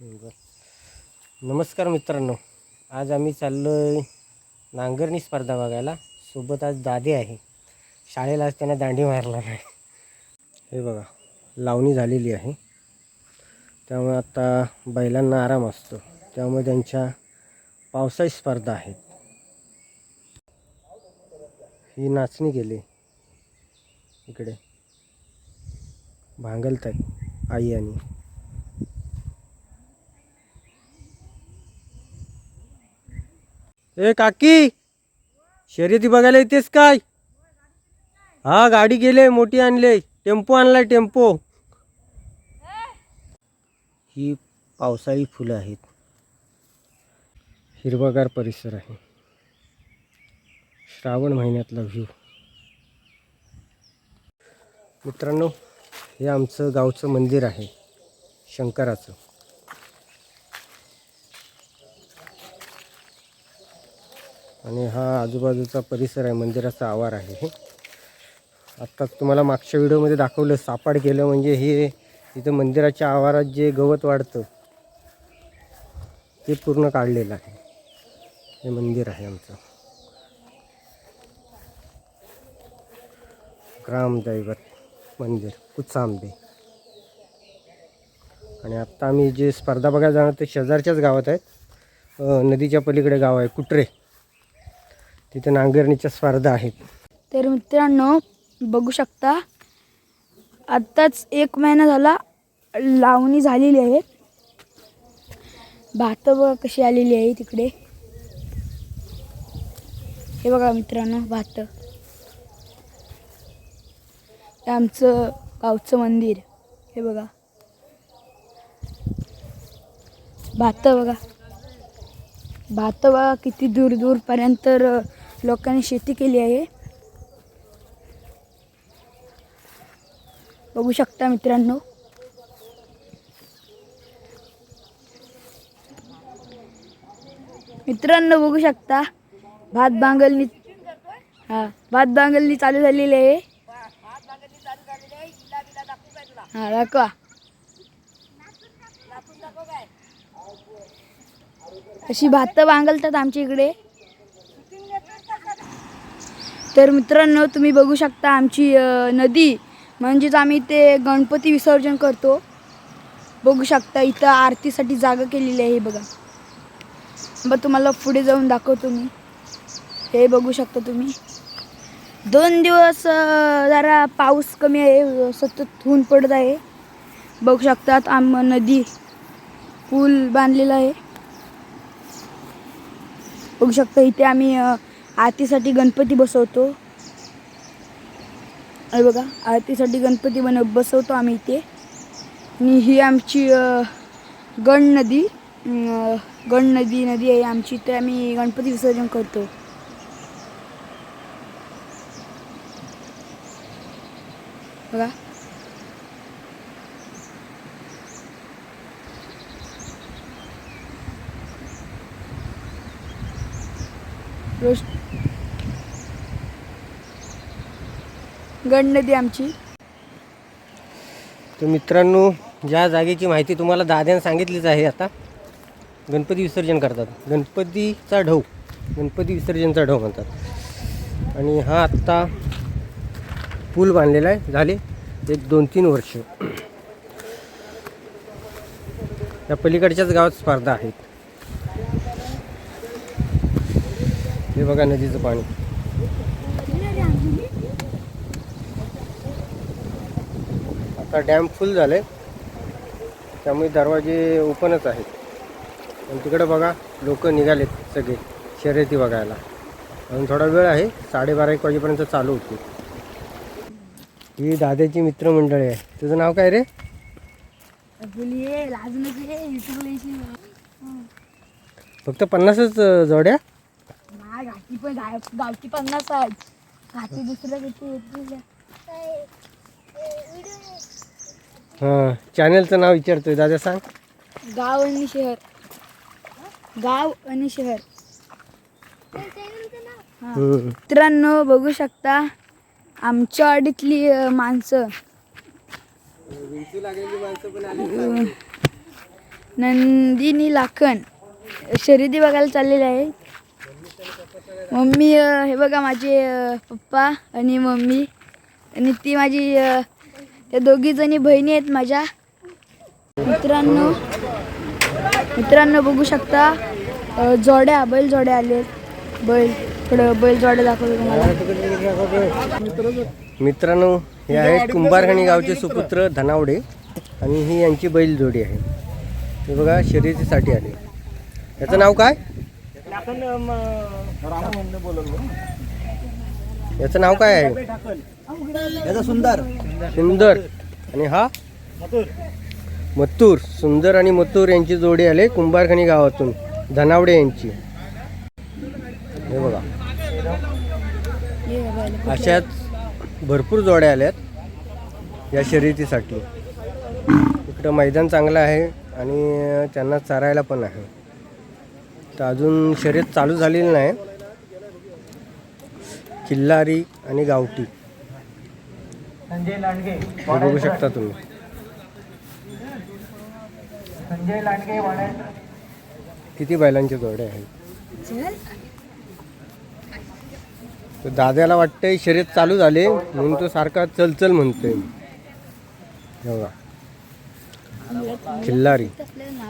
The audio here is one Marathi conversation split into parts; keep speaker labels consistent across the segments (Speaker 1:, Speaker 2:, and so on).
Speaker 1: बरं. नमस्कार मित्रांनो. आज आम्ही चाललो आहे नांगरणी स्पर्धा बघायला. सोबत आज दादे आहे. शाळेला आज त्यांना दांडी मारला नाही हे बघा लावणी झालेली आहे. त्यामुळे आता बैलांना आराम असतो. त्यामुळे त्यांच्या पावसाळी स्पर्धा आहेत. ही नाचणी गेली इकडे. भांगलत आहेत आई आणि ए काकी शर्यती बघायला येतेस काय? हा गाडी गेले मोठी आणले टेम्पो आणलाय टेम्पो. ही पावसाळी फुलं आहेत. हिरवागार परिसर आहे. श्रावण महिन्यातला व्ह्यू मित्रांनो हे आमचं गावचं मंदिर आहे शंकराचं. आणि हा आजूबाजूचा परिसर आहे मंदिराचा आवार आहे. हे आत्ताच तुम्हाला मागच्या व्हिडिओमध्ये दाखवलं सापाड केलं म्हणजे हे इथं मंदिराच्या आवारात जे गवत वाढतं ते पूर्ण काढलेलं आहे. हे मंदिर आहे आमचं. ग्रामदैवत मंदिर कुचांबे. आणि आत्ता आम्ही जे स्पर्धा बघायला जाणार ते शेजारच्याच गावात आहेत. नदीच्या पलीकडे गाव आहे कुट्रे तिथे नांगरणीच्या स्पर्धा आहेत.
Speaker 2: तर मित्रांनो बघू शकता आत्ताच एक महिना झाला लावणी झालेली आहे. भात बघा कशी आलेली आहे तिकडे. हे बघा मित्रांनो भात. हे आमचं गावचं मंदिर. हे बघा. भात बघा. भात बघा किती दूर दूरपर्यंत लोकांनी शेती केली आहे. बघू शकता मित्रांनो. मित्रांनो बघू शकता. भात बांगलनी हा भात बांगलनी चालू झालेली आहे. हा दाखवा. अशी भात बांगलतात आमच्या इकडे. तर मित्रांनो तुम्ही बघू शकता आमची नदी. म्हणजेच आम्ही ते गणपती विसर्जन करतो. बघू शकता इथं आरतीसाठी जागा केलेली आहे बघा. मग तुम्हाला पुढे जाऊन दाखवतो मी. हे बघू शकता तुम्ही. दोन दिवस जरा पाऊस कमी आहे सतत ऊन पडत आहे. बघू शकतात आम नदी पूल बांधलेला आहे. बघू शकता इथे आम्ही आरतीसाठी गणपती बसवतो. हे बघा आरतीसाठी गणपती बन बसवतो आम्ही इथे. आणि ही आमची गण नदी गण नदी नदी आहे आमची इथे आम्ही गणपती विसर्जन करतो. बघा. रोज गण नदी आमची.
Speaker 1: तर मित्रांनो ज्या जागेची माहिती तुम्हाला दाद्यानं सांगितलीच आहे आता गणपती विसर्जन करतात. गणपतीचा ढव गणपती विसर्जनचा ढव म्हणतात. आणि हा आत्ता पूल बांधलेला आहे झाले एक दोन तीन वर्ष. या पलीकडच्याच गावात स्पर्धा आहेत. बघा नदीचं पाणी. आता डॅम फुल झालं. त्यामुळे दरवाजे ओपनच आहेत. आणि तिकडं बघा लोक निघालेत सगळे शर्यती बघायला. अजून थोडा वेळ आहे साडेबारा एक वाजेपर्यंत चालू होती ही दादाची मित्रमंडळी आहे. तुझं नाव काय रे? फक्त पन्नासच अं, जोड्या
Speaker 2: घाटी पण गावठी पन्नास आहेत. घाटी दुसऱ्या किती
Speaker 1: हां चॅनलचं नाव विचारतोय दादा सांग.
Speaker 2: गाव आणि शहर. गाव आणि शहर. हा.
Speaker 1: हम्म.
Speaker 2: मित्रांनो बघू शकता आमच्या वाडीतली अ, माणसं. नंदिनी लाखन. शर्यती बघायला चाललेले आहे. मम्मी हे बघा माझे पप्पा आणि मम्मी आणि ती माझी त्या दोघी जणी बहिणी आहेत माझ्या. मित्रांनो मित्रांनो बघू शकता जोड्या बैल जोड्या आले बैल थोडं बैल जोड्या दाखवतो तुम्हाला.
Speaker 1: मित्रांनो हे आहेत कुंभारखणी गावचे सुपुत्र धनावडे आणि ही यांची बैल जोडी आहे. हे बघा शर्यतीसाठी आले. याचं नाव काय? याचं नाव काय आहे?
Speaker 3: याचा सुंदर.
Speaker 1: सुंदर. आणि हा? मथुर. सुंदर आणि मथुर यांची जोडी आले कुंभारखणी गावातून. धनावडे यांची. हे बघा.
Speaker 2: ये बैल.
Speaker 1: अशाच भरपूर जोड्या आल्यात या शर्यतीसाठी. इकडं मैदान चांगलं आहे आणि त्यांना चारायला पण आहे. तर अजून शर्यत चालू झालेली नाही. किल्लारी आणि गावठी.
Speaker 3: संजय लांडगे
Speaker 1: बघू शकता तुम्ही.
Speaker 3: संजय लांडगे
Speaker 1: किती बैलांचे जोडे आहेत? दाद्याला वाटतंय शर्यत चालू झाले म्हणून तो सारखा चल चल म्हणतोय बघा. खिल्लारी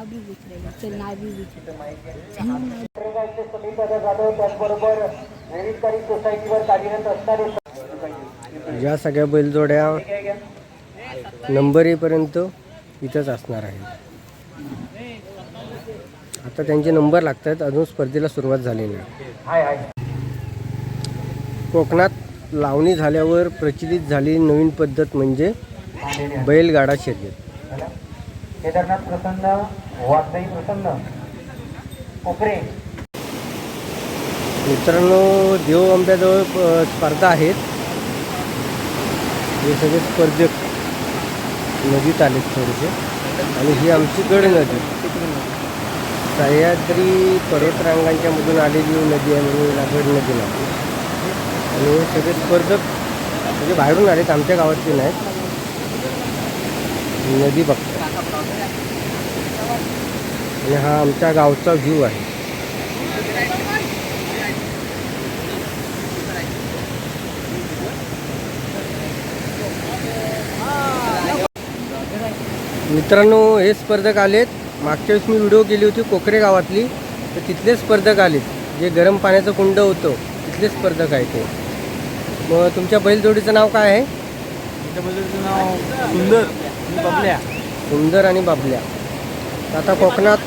Speaker 2: नाव बी विचारायचं. नाव बी विचार.
Speaker 3: त्याचबरोबर विविधकारी सोसायटीवर कार्यरत असणारे
Speaker 1: या सगळ्या बैलजोड्या नंबर येईपर्यंत इथंच असणार आहे आता त्यांचे नंबर लागतात अजून स्पर्धेला सुरुवात झालेली
Speaker 3: आहे
Speaker 1: कोकणात लावणी झाल्यावर प्रचलित झालेली नवीन पद्धत म्हणजे बैलगाडा शर्यत
Speaker 3: केदारनाथ प्रसन्न वागदाई प्रसन्न. कोपरे.
Speaker 1: मित्रांनो देव आंब्याजवळ स्पर्धा आहेत. हे सगळे स्पर्धक नदीत आलेत थोडेसे. आणि ही आमची गड नदी. सह्याद्री पर्वतरांगांच्या मधून आलेली नदी आहे म्हणून हिला गड नदी लागते आणि हे सगळे स्पर्धक म्हणजे बाहेरून आलेत आमच्या गावातले नाहीत. नदी बघतो आणि हा आमच्या गावचा व्ह्यू आहे. मित्रांनो हे स्पर्धक आलेत. मागच्या वेळेस मी व्हिडिओ केली होती कोकरे गावातली. तर तिथले स्पर्धक आलेत. जे गरम पाण्याचं कुंड होतं तिथले स्पर्धक आहे ते. मग तुमच्या बैलजोडीचं नाव काय आहे?
Speaker 3: नाव सुंदर. बबल्या.
Speaker 1: सुंदर आणि बाबल्या. आता कोकणात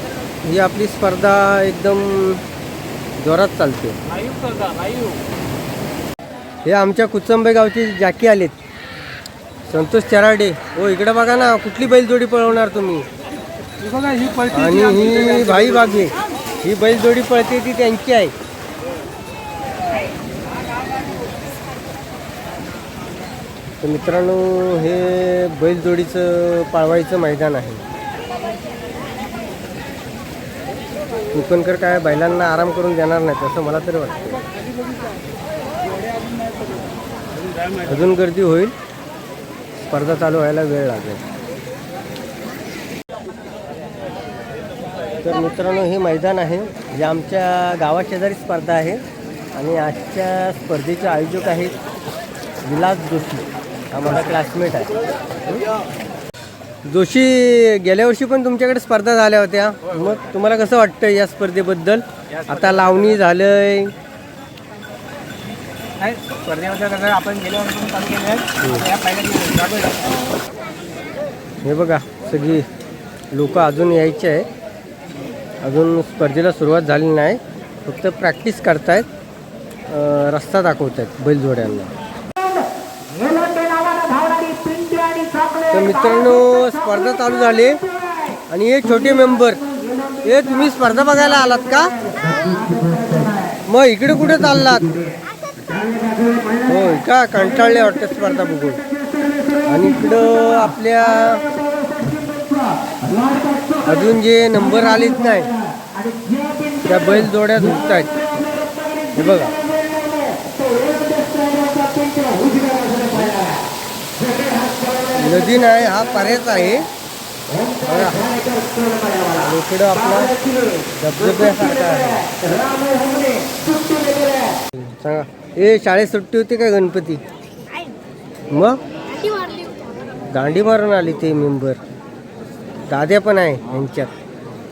Speaker 1: ही आपली स्पर्धा एकदम जोरात चालते. हे आमच्या कुचंबे गावचे जाकी आलेत. संतोष चराडे. हो इकडे बघा ना कुठली बैलजोडी पळवणार तुम्ही? आणि ही भाई बागे. ही बैलजोडी पळते ती त्यांची आहे. तर मित्रांनो हे बैलजोडीचं पाळवायचं मैदान आहे. कुकणकर काय बैलांना आराम करून देणार नाहीत असं मला तरी वाटतं. अजून गर्दी होईल. स्पर्धा चालू व्हायला वेळ लागेल. तर मित्रांनो हे मैदान आहे. जे आमच्या गावाशेजारी स्पर्धा आहे. आणि आजच्या स्पर्धेचे आयोजक आहेत विलास जोशी. हा माझा क्लासमेट आहे. जोशी गेल्या वर्षी पण तुमच्याकडे स्पर्धा झाल्या होत्या. मग तुम्हाला कसं वाटतं या स्पर्धेबद्दल? आता लावणी झालंय.
Speaker 3: आपण गेल्या वर्षी
Speaker 1: हे बघा सगळी लोक अजून यायचे आहे अजून स्पर्धेला सुरुवात झाली नाही. फक्त प्रॅक्टिस करतायत. रस्ता दाखवत आहेत बैलजोड्यांना. मित्रांनो स्पर्धा चालू झाली. आणि हे छोटे मेंबर हे तुम्ही स्पर्धा बघायला आलात का? मग इकडे कुठे चाललात? होय का कंटाळले वाटतं स्पर्धा बघून. आणि इकडं आपल्या अजून जे नंबर आलेच नाही त्या बैल जोड्या दुखत आहेत हे बघा. नदी नाही हा पर्याच आहे. इकडं आपला धबधब्यासारखा आहे. सांगा ए शाळेत सुट्टी होती का गणपती? मग? दांडी मारून आली ते मेंबर. दाद्या पण आहे यांच्यात.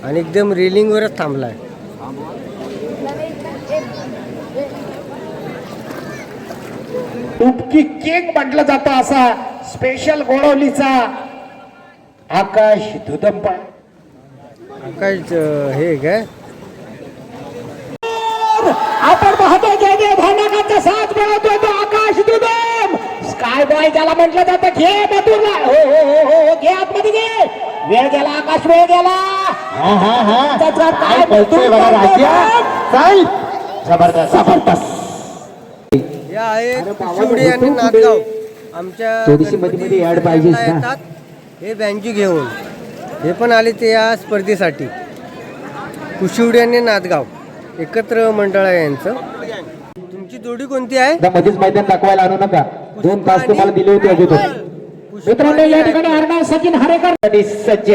Speaker 1: आणि एकदम रेलिंगवरच थांबलाय.
Speaker 3: उपकी केक म्हटलं जातं असा स्पेशल गोडवलीचा आकाश दुदंबा.
Speaker 1: आकाश हे काय?
Speaker 3: आपण पाहतो जय भांडकाचा साथ बनवतोय तो आकाश दुदम स्काय बॉय ज्याला म्हटलं जातं घे मधुरला हो हो हो हो हो, घे आतमध्ये घे. वेळ गेला आकाश वेळ गेला. त्याचा काय बोलतोय बघा राजा चल जबरदस्त. जबरदस्त.
Speaker 1: हे आहे कुशिवडी आणि नांदगाव आमच्या
Speaker 3: थोडीशी.
Speaker 1: येतात हे बँजी घेऊन. हे पण आले ते या स्पर्धेसाठी. कुशिवडी आणि नांदगाव. एकत्र मंडळ आहे यांचं. तुमची जोडी कोणती आहे?
Speaker 3: एकदा मध्येच मैदान दाखवायला आणू नका. दोन तास तुम्हाला दिले होते अगोदर मित्रांनो या ठिकाणी हरणार सचिन हरेकर. आणि सज्ज.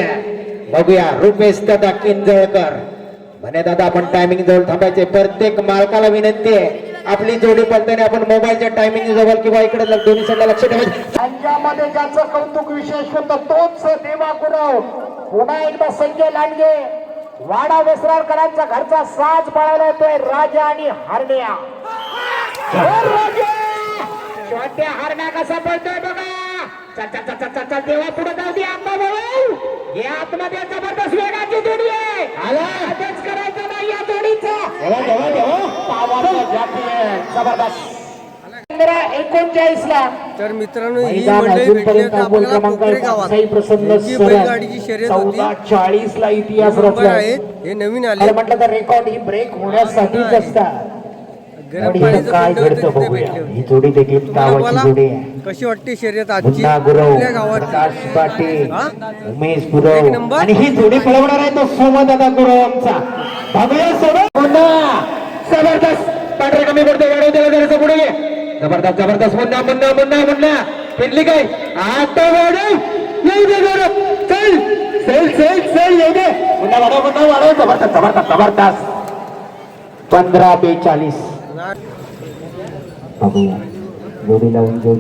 Speaker 3: बघूया रुपेश दादा किंजळकर. म्हणे दादा आपण टायमिंग जवळ थांबायचे प्रत्येक मालकाला विनंती आहे. आपली जोडी पडताना आपण मोबाईलच्या टायमिंग जवळ किंवा इकडे दोन्ही साईडला लक्ष ठेवायचं त्यांच्यामध्ये ज्याचं कौतुक विशेष होतं तोच देवा गुरव पुन्हा एकदा संजय लांडगे. वाडा वेसराळकरांचा घरचा साज पळायला येतोय राजा आणि हरण्या. हरण्या कसा पळतोय बघा! देवा पुढे जाऊ दे आंबा भाऊ हे आतमध्ये जबरदस्त वेगाची जोडी आहे आलाच करायचा नाही या जोडीचा जबरदस्त एकोणचाळीस ला
Speaker 1: तर मित्रांनो ही
Speaker 3: मैदान
Speaker 1: मंडळी आपल्याला कोकरे गावात बैलगाडीची शर्यत होती
Speaker 3: चाळीस ला इतिहास
Speaker 1: आहे
Speaker 3: रचला
Speaker 1: हे नवीन आले
Speaker 3: म्हटलं तर रेकॉर्ड ही ब्रेक होण्यासाठीच असतात काय घडतं बघूया. ही जोडी देखील गावाची जोडी आहे.
Speaker 1: कशी वाटते शर्यत आजची?
Speaker 3: मुन्ना गुरव
Speaker 1: आपल्या गावात?
Speaker 3: प्रकाश पाटील
Speaker 1: हा?
Speaker 3: उमेश गुरव.
Speaker 1: नंबर.
Speaker 3: आणि ही जोडी पळवणार आहे तो सोमदादा गुरव आमचा. बघूया सोबत जबरदस्त. पांढरे कमी पडतो वाढवू त्याला जरासं पुढे घे. जबरदस्त जबरदस्त. मुन्ना मुन्ना मुन्ना मुन्ना. फिरली काय? आता वाढव. येऊ दे गौरव. चल चल चल चल येऊ दे. मुन्ना वाढव मुन्ना वाढव. जबरदस्त जबरदस्त जबरदस्त. पंधरा बेचाळीस. बघूया जोडी लावून घेऊ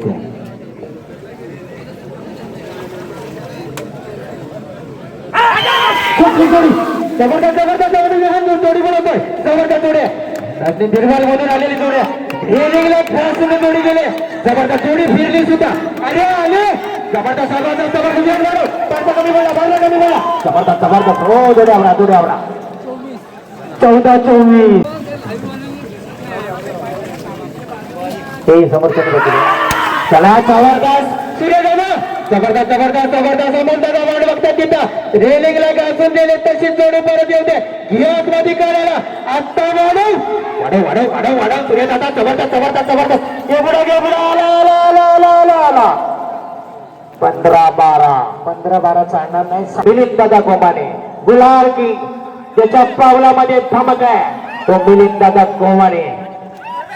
Speaker 3: जबरदस्त जोडी. जबरदस्त जबरदस्त जोडी लहान जोडी जबरदस्त जोड्या. त्यातली निर्माल मधून आलेली जोड्या. रेलिंगला खेळासुद्धा जोडी गेले. जबरदस्त जोडी फिरली सुद्धा. अरे आले जबरदस्त जबरदस्त जबरदस्त जोडी मारो. पाच कमी बोला पाच कमी बोला. जबरदस्त जबरदस्त. हो जोडी आवडा जोडी आवडा चौदा चोवीस. हे समर्थन करतो चला जबरदस्त. सूर्य दादा जबरदस्त जबरदस्त जबरदस्त. अमोल वाट बघतात तिथं. रेलिंगला घासून दिले तशीच जोडी परत येऊ दे. घियात मध्ये करायला आत्ता वाढव. वाढव वाढव वाढव वाढव. सूर्य दादा जबरदस्त जबरदस्त जबरदस्त. एवढा एवढा आला आला आला आला आला आला. पंधरा बारा. पंधरा बारा चालणार नाही. मिलिंद दादा गोमाने गुलाल की त्याच्या पावलामध्ये थमक आहे. तो मिलिंद दादा गोमाने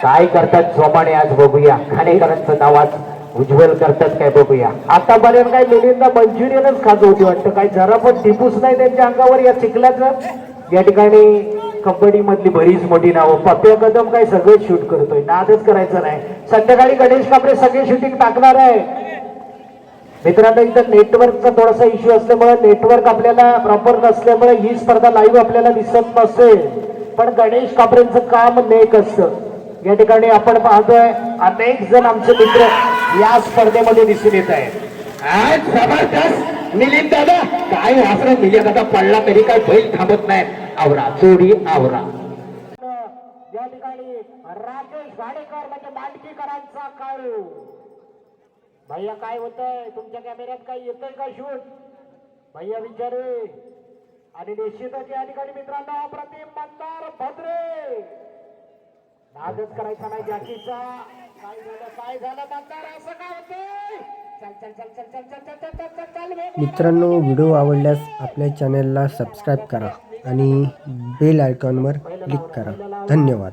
Speaker 3: काय करतात जोमाने आज बघूया. खाणेकरांचं नाव आज उज्ज्वल करतात काय बघूया. आतापर्यंत काय मुलींना मंचुरियनच खात होती वाटतं. काय जरा पण टिपूस नाही त्यांच्या अंगावर या चिखलाचं या ठिकाणी कंपनी मधली बरीच मोठी नावं. पप्या कदम काय सगळं शूट करतोय. नादच करायचं नाही. संध्याकाळी गणेश कापडे सगळे शूटिंग टाकणार आहे. मित्रांनो इथं नेटवर्कचा थोडासा इश्यू असल्यामुळे नेटवर्क आपल्याला प्रॉपर नसल्यामुळे ही स्पर्धा लाईव्ह आपल्याला दिसत नसेल. पण गणेश कापडेंचं काम नेक असतं. या ठिकाणी आपण पाहतोय अनेक जण आमचे मित्र या स्पर्धेमध्ये दिसून येत आहेत. जबरदस्त. मिलिंद दादा काय वासरा मिलिंद दादा पडला तरी काय बैल थांबत नाही. आवरा चोडी आवरा. या ठिकाणी राकेश भाडेकर म्हणजे मांडकीकरांचा काळू. भैया काय होतंय? तुमच्या कॅमेऱ्यात काय येतंय का शूट भैया विचारे आणि निश्चितच या ठिकाणी मित्रांनो अप्रतिम मंदार भद्रे. नादच करायचा नाही जॅकीचा काय झालं काय झालं मंदार असं काय होतंय चल चल चल चल चल चल चल चल चल चल वेग
Speaker 1: मित्रांनो व्हिडिओ आवडल्यास आपल्या चॅनलला सबस्क्राईब करा आणि बेल आयकॉनवर क्लिक करा धन्यवाद